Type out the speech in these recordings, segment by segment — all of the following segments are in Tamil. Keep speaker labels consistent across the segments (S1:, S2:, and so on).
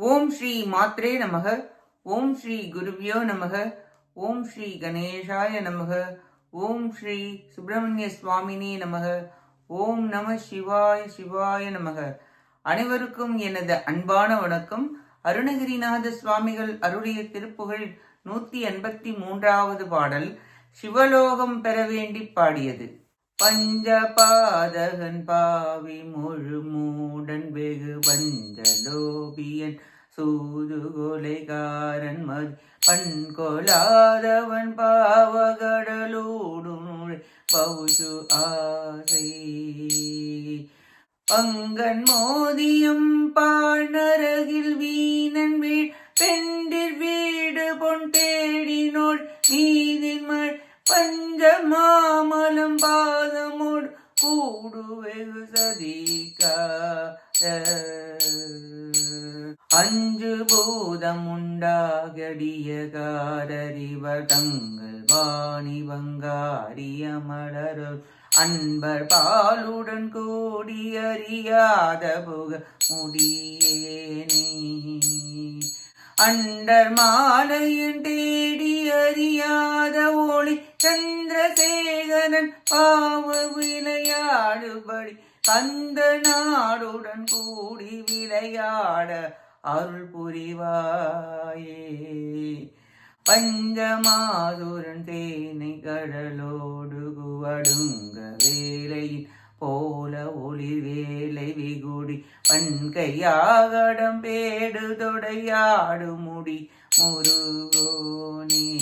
S1: ஓம் ஸ்ரீ மாத்ரே நமக. ஓம் ஸ்ரீ குருவியோ நமக. ஓம் ஸ்ரீ கணேஷாய நமக. ஓம் ஸ்ரீ சுப்பிரமணிய சுவாமினே நமக. ஓம் நம சிவாய சிவாய நமக. அனைவருக்கும் எனது அன்பான வணக்கம். அருணகிரிநாத சுவாமிகள் அருளிய திருப்புகழ் நூத்தி எண்பத்தி மூன்றாவது பாடல் சிவலோகம் பெற வேண்டி பாடியது. பஞ்சபாதகன் பாவி முழு மூடன் வெகு பஞ்சலோபியன் சூது கொலைகாரன் மதி பண்கொலாதவன் பாவகடலோடு நுழை பவுசு ஆசை. பங்கன் மோதியம் பாழ்நரகில் வீணன் வீழ் பெண் வெகு சதிக்காத அஞ்சு பூதம் உண்டாகடியகாரறிவர் தங்கள் வாணி வங்காரிய மலர் அன்பர் பாலுடன் கூடி அறியாத புக முடியேனே. அண்டர் மாலையின் தேடி அறியாத ஒளி சந்திரசேகரன் பாவ விளையாடுபடி கந்த நாடுடன் கூடி விளையாட அருள் புரிவாயே. பஞ்சமாதுரன் தேனை கடலோடு குவடுங்க வேலையின் போல ஒளி வேலை விகுடி. பண்கையாகடம் பேடு தொடையாடு முடி. முருகோனே.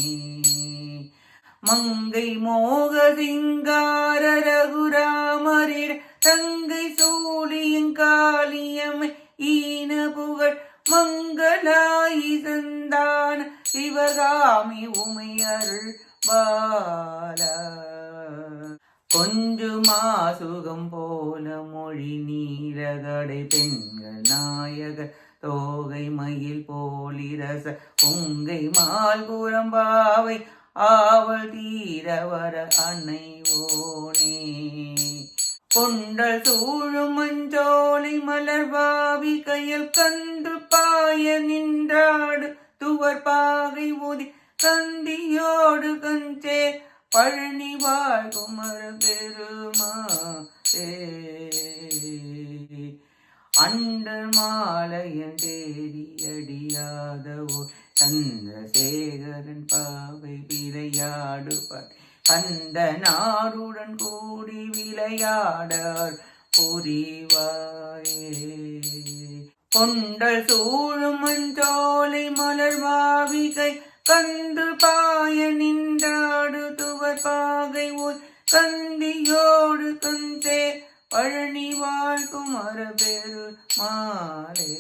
S1: மங்கை மோக சிங்கார ரகுராமரிட தங்கை சூழியங்காளியம்மை ஈன புகழ் மங்களாயி சந்தான சிவகாமி உமையருள் பாலா. கொஞ்சு சுகம் போல மொழி நீரகடை பெண்கள் நாயக தோகை மயில் போலிரச உங்கை மால் பாவை ஆவல் தீர வர அன்னைவோனே கொண்டல் சூழும் மஞ்சோலை மலர் பாவி கையில் கன்று பாய நின்றாடு துவர் பாகை ஊதி கந்தியோடு கஞ்சே பழனி வாழ் குமர பெருமா அண்டர் மாலையன் தேடியடியாதவோ சந்திரசேகரன் பாவை விளையாடுவார். கந்த நாடுடன் கூடி விளையாடார் புரிவாயே. கொண்டல் சூழும் மஞ்சோலை மலர் மாவிகை கந்து பாய நின்றாடு அவர் பாகை ஓர் கந்தியோடு கந்தே பழனி வாழ்க்கும் மரபெரு மாலே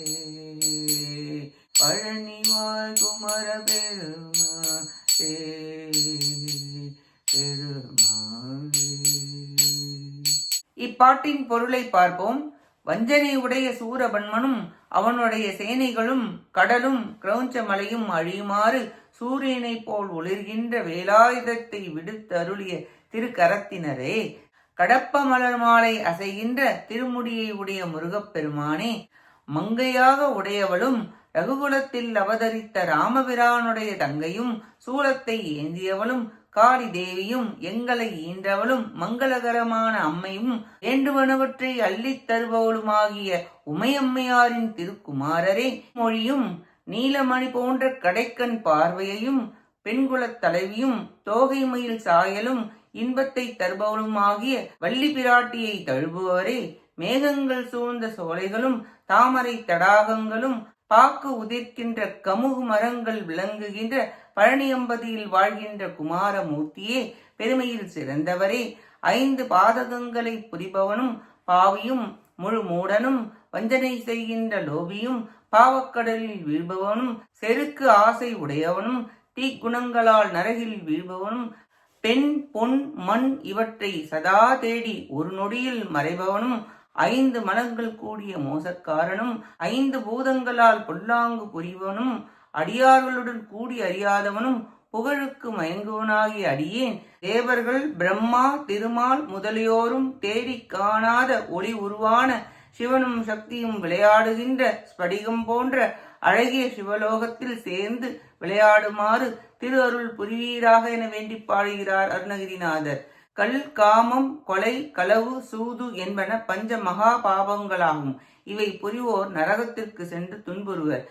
S1: பழனி வாழ்க்கும் மரபெரு பெருமாளே. இப்பாட்டின் பொருளை பார்ப்போம். வஞ்சனை உடைய சூரபன்மனும் அவனுடைய சேனைகளும் கடலும் கிரௌஞ்ச மலையும் அழியுமாறு சூரியனைப் போல் ஒளிர்கின்ற வேலாயுதத்தை விடுத்தருளிய திருக்கரத்தினரே கடப்ப மலர் மாலை அசைகின்ற திருமுடியை உடைய முருகப்பெருமானே மங்கையாக உடையவளும் ரகுகுலத்தில் அவதரித்த ராமபிரானுடைய தங்கையும் சூலத்தை ஏந்தியவளும் காளி தேவியும் எங்களை ஈன்றவளும் மங்களகரமான அம்மையும் வேண்டுவனவற்றை அள்ளித் தருபவளுமாகிய உமையம்மையாரின் திருக்குமாரரே. மொழியும் நீலமணி போன்ற கடைக்கண் பார்வையையும் பெண்குலத் தலைவியும் தோகை மயில் சாயலும் இன்பத்தை தருபவளுமாகிய வள்ளி பிராட்டியை தழுபுவரே மேகங்கள் சூழ்ந்த சோலைகளும் தாமரை தடாகங்களும் பாக்கு உதிர்க்கின்ற கமுகு மரங்கள் விளங்குகின்ற பழனியம்பதியில் வாழ்கின்ற குமாரமூர்த்தியே பெருமையில் சிறந்தவரே. ஐந்து பாதகங்களை புரிபவனும் பாவியும் முழு மூடனும் வஞ்சனை செய்கின்ற லோபியும் பாவக்கடலில் வீழ்பவனும் செருக்கு ஆசை உடையவனும் தீக்குணங்களால் நரகில் வீழ்பவனும் பெண் பொன் மண் இவற்றை சதா தேடி ஒரு நொடியில் மறைபவனும் ஐந்து மனங்கள் கூடிய மோசக்காரனும் ஐந்து பூதங்களால் பொல்லாங்கு புரிவனும் அடியார்களுடன் கூடி அறியாதவனும் புகழுக்கு மயங்குவனாகிய அடியேன். தேவர்கள் பிரம்மா திருமால் முதலியோரும் தேடிக் காணாத ஒளி உருவான சிவனும் சக்தியும் விளையாடுகின்ற ஸ்படிகம் போன்ற அழகிய சிவலோகத்தில் சேர்ந்து விளையாடுமாறு திரு அருள் புரிவீராக என வேண்டி பாடுகிறார் அருணகிரிநாதர். கல் காமம் கொலை களவு சூது என்பன பஞ்ச மகா பாபங்களாகும். இவை புரிவோர் நரகத்திற்கு சென்று துன்புறுவர்.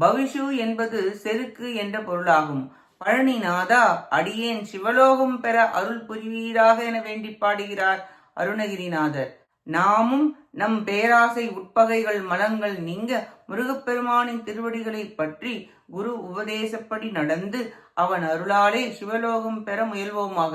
S1: பவிஷு என்பது செருக்கு என்ற பொருளாகும். பழனிநாதா அடியேன் சிவலோகம் பெற அருள் புரிவீராக என வேண்டி பாடுகிறார் அருணகிரிநாதர். நாமும் நம் பேராசை உட்பகைகள் மலங்கள் நீங்க முருகப்பெருமானின் திருவடிகளை பற்றி குரு உபதேசப்படி நடந்து அவன் அருளாலே சிவலோகம் பெற முயல்வோமாக.